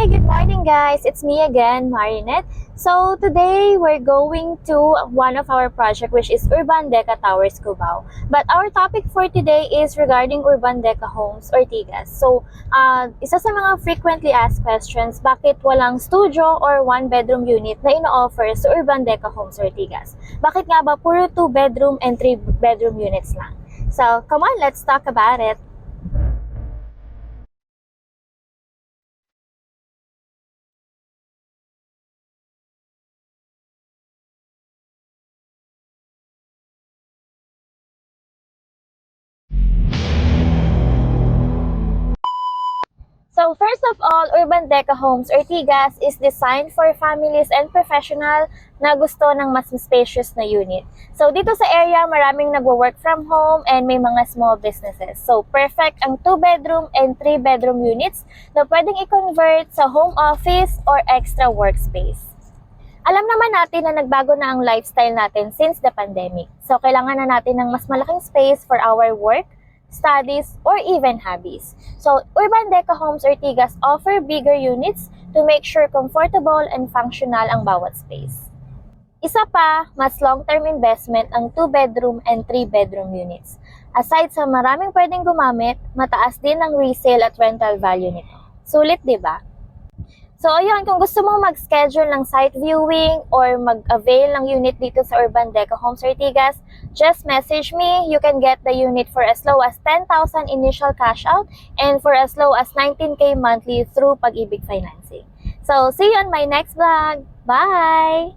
Hey, good morning guys! It's me again, Marinette. So today we're going to one of our project which is Urban Deca Towers Cubao. But our topic for today is regarding Urban Deca Homes Ortigas. So uh, isa sa mga frequently asked questions, bakit walang studio or one bedroom unit na ino-offer sa Urban Deca Homes Ortigas? Bakit nga ba puro two bedroom and three bedroom units lang? So come on, let's talk about it. First of all, Urban Deca Homes Ortigas is designed for families and professional na gusto ng mas spacious na unit. So dito sa area, maraming nagwo-work from home and may mga small businesses. So perfect ang 2-bedroom and 3-bedroom units na pwedeng i-convert sa home office or extra workspace. Alam naman natin na nagbago na ang lifestyle natin since the pandemic. So kailangan na natin ng mas malaking space for our work, studies, or even hobbies. So, Urban Deca Homes Ortigas offer bigger units to make sure comfortable and functional ang bawat space. Isa pa, mas long-term investment ang 2-bedroom and 3-bedroom units. Aside sa maraming pwedeng gumamit, mataas din ang resale at rental value nito. Sulit, di ba? So, ayun, kung gusto mong mag-schedule ng site viewing or mag-avail ng unit dito sa Urban Deca Homes Ortigas, just message me. You can get the unit for as low as 10,000 initial cash out and for as low as 19k monthly through Pag-ibig Financing. So, see you on my next vlog. Bye!